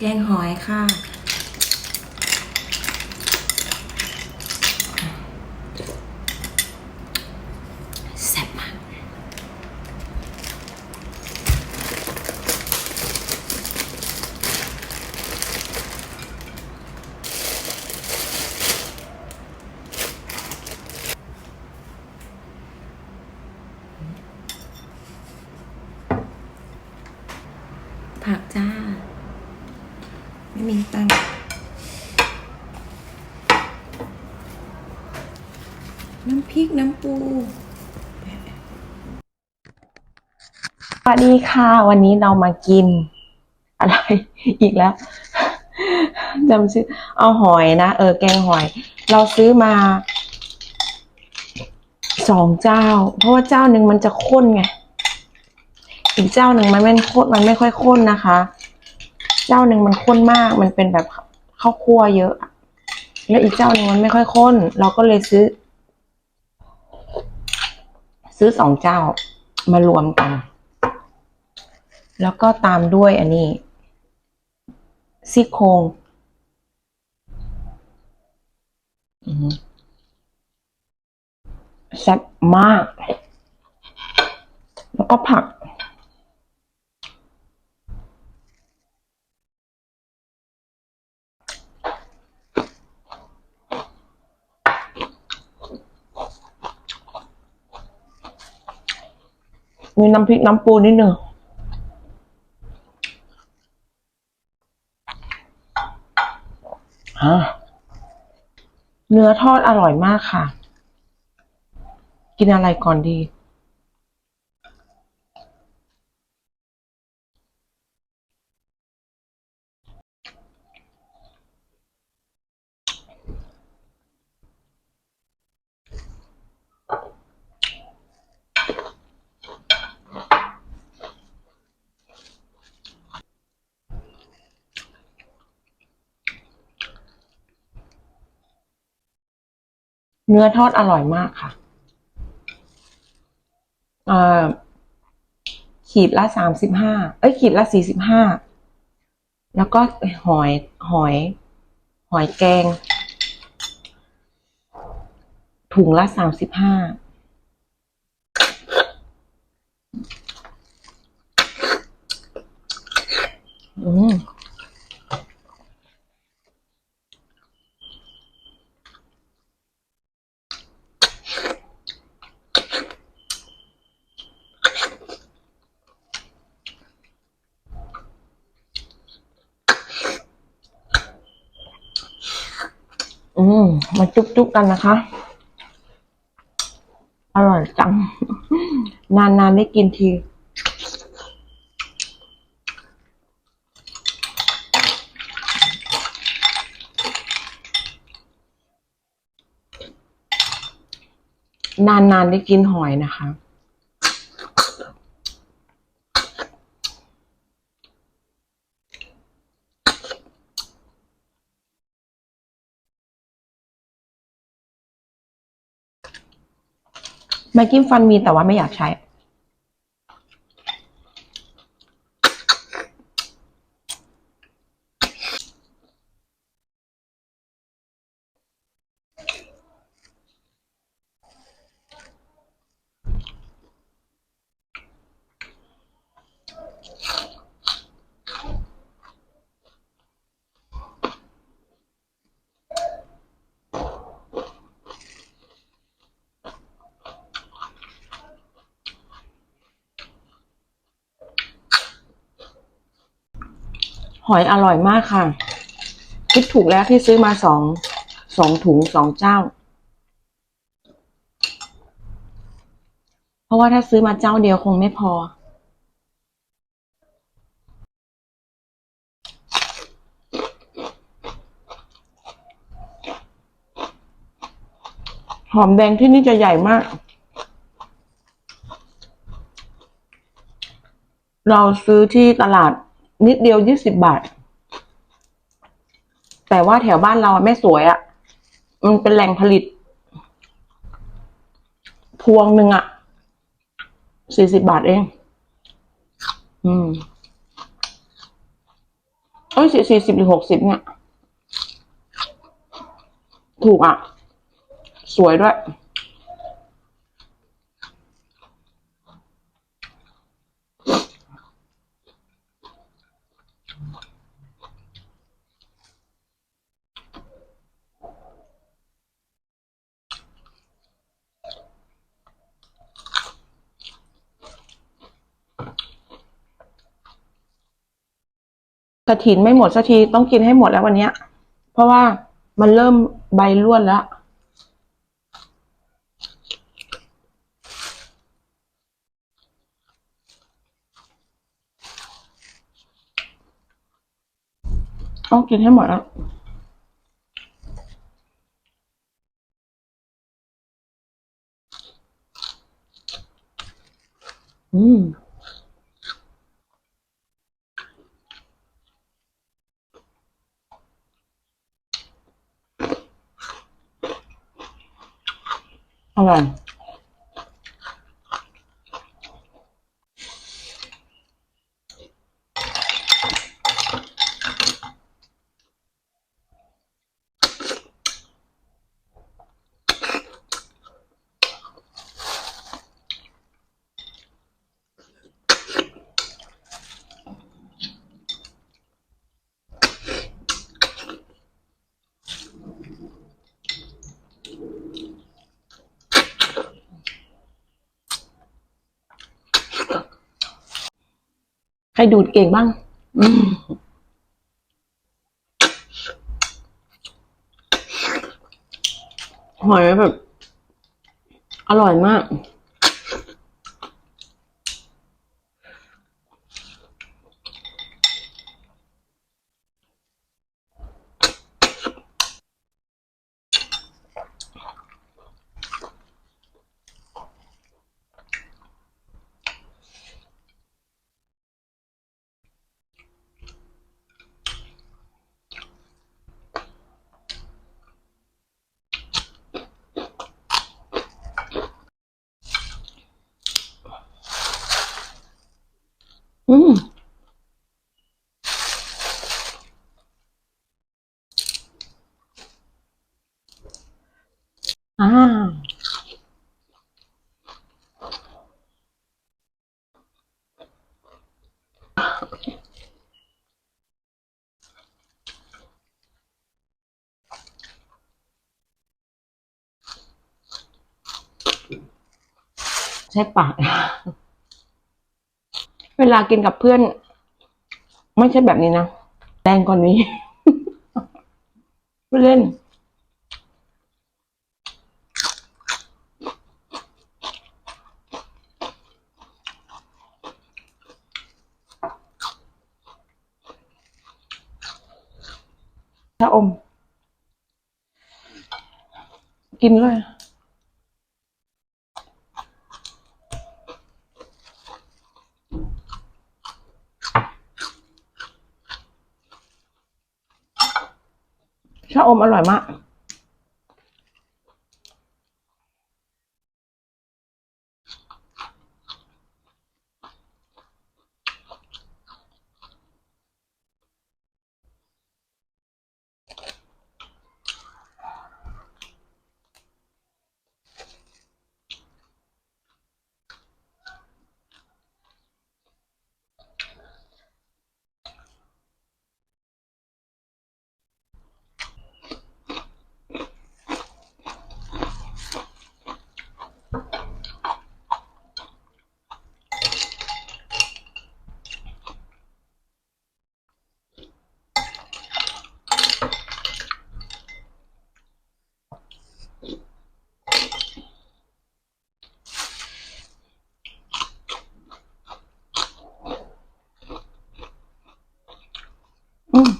แกงหอยค่ะ แซ่บมาก ผักจ้า ไม่มีตังค์น้ำพริกน้ำปูสวัสดีค่ะ วันนี้เรามากิน อะไร อีกแล้วจำชื่อเอาหอยนะ เออ แกงหอย เราซื้อมาสองเจ้า เพราะว่าเจ้าหนึ่งมันจะข้นไง อีกเจ้าหนึ่งมันไม่ข้นมันไม่ค่อยข้นนะคะ เจ้าหนึ่งมันข้นมาก มันเป็นแบบข้าวคั่วเยอะ แล้วอีกเจ้าหนึ่งมันไม่ค่อยข้น เราก็เลยซื้อ ซื้อสองเจ้ามารวมกัน แล้วก็ตามด้วยอันนี้ซี่โครงแซ่บมาก แล้วก็ผัก มีน้ำพริกน้ำปูนิดหนึ่งฮะเนื้อทอดอร่อยมากค่ะ กินอะไรก่อนดี เนื้อทอดอร่อยมากค่ะเอ่อขีดละสามสิบห้าเอ้ยขีดละสี่สิบห้าแล้วก็หอยหอย หอยแกง ถุงละสามสิบห้าอืม มมาจุ๊บๆกันนะคะ อร่อยจัง นานๆได้กินทีนานๆได้กินหอยนะคะ ไม้กิ้มฟันมีแต่ว่าไม่อยากใช้ หอยอร่อยมากค่ะ คิดถูกแล้วที่ซื้อมาสองสองถุงสองเจ้า เพราะว่าถ้าซื้อมาเจ้าเดียวคงไม่พอ หอมแดงที่นี่จะใหญ่มาก เราซื้อที่ตลาด นิดเดียวยี่สิบบาท แต่ว่าแถวบ้านเราอะแม่สวยอะ่ะ มันเป็นแหล่งผลิต พวงหนึ่งอะ่ะสี่สิบบาทเอง อืมเอ้ยสี่สี่สิบหรือหกสิบเนี่ย ถูกอะ สวยด้วย กระถินไม่หมดสักทีต้องกินให้หมดแล้ววันเนี้ย เพราะว่ามันเริ่มใบร่วนแล้ว ต้องกินให้หมดแล้วอืม อร่ ใครดูดเก่งบ้างหอยแบบ อร่อยมาก อืมอ่าใช่ปาก เวลากินกับเพื่อน ไม่ใช่แบบนี้นะแรงกว่านี้ ไม่เล่น ถ้าอม กินเลย ชาอมอร่อยมาก อืม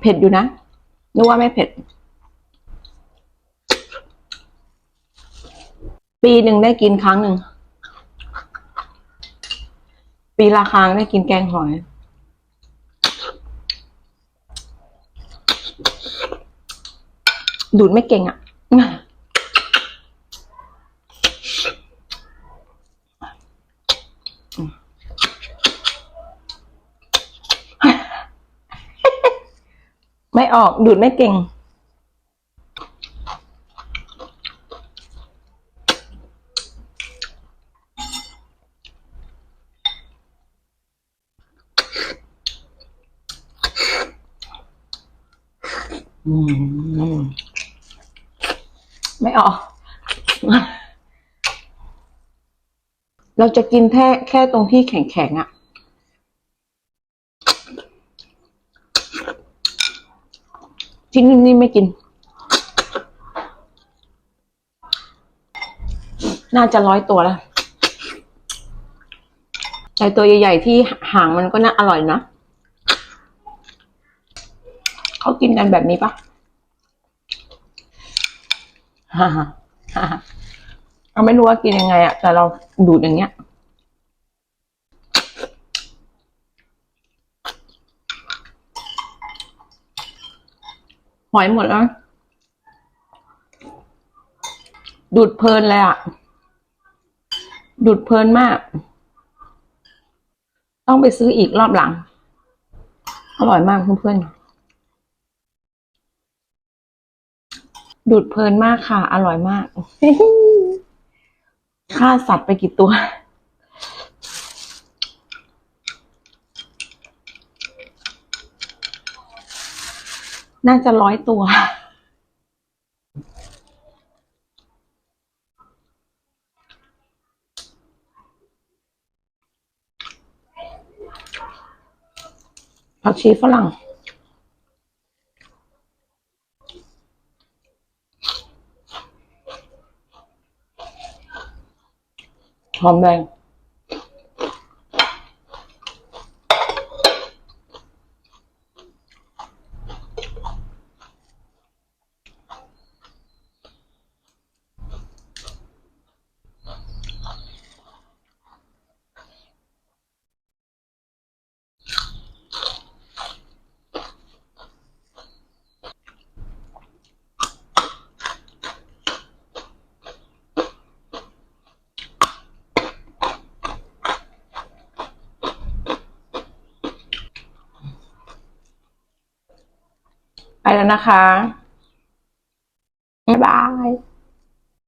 เผ็ดอยู่นะนึกว่าไม่เผ็ด ปีหนึ่งได้กินครั้งหนึ่ง ปีละครั้งได้กินแกงหอยดูดไม่เก่งอะ ออก ดูดไม่เก่ง ไม่ออก เราจะกินแค่แค่ตรงที่แข็งๆอะ่ะ ที่นิ่มๆไม่กิน น่าจะร้อยตัวแล้วแต่ตัวใหญ่ๆที่หางมันก็น่าอร่อยนะเขากินกันแบบนี้ปะฮ่าฮ่าฮ่าเราไม่รู้ว่ากินยังไงอะแต่เราดูดอย่างเงี้ย หอยหมดแล้ว ดูดเพลินเลยอะดูดเพลินมาก ต้องไปซื้ออีกรอบหลัง อร่อยมากเพื่อนๆดูดเพลินมากค่ะ อร่อยมากฆ่าสัตว์ไปกี่ตัว น่าจะร้อยตัว ผักชีฝรั่งหอมแดง นะคะ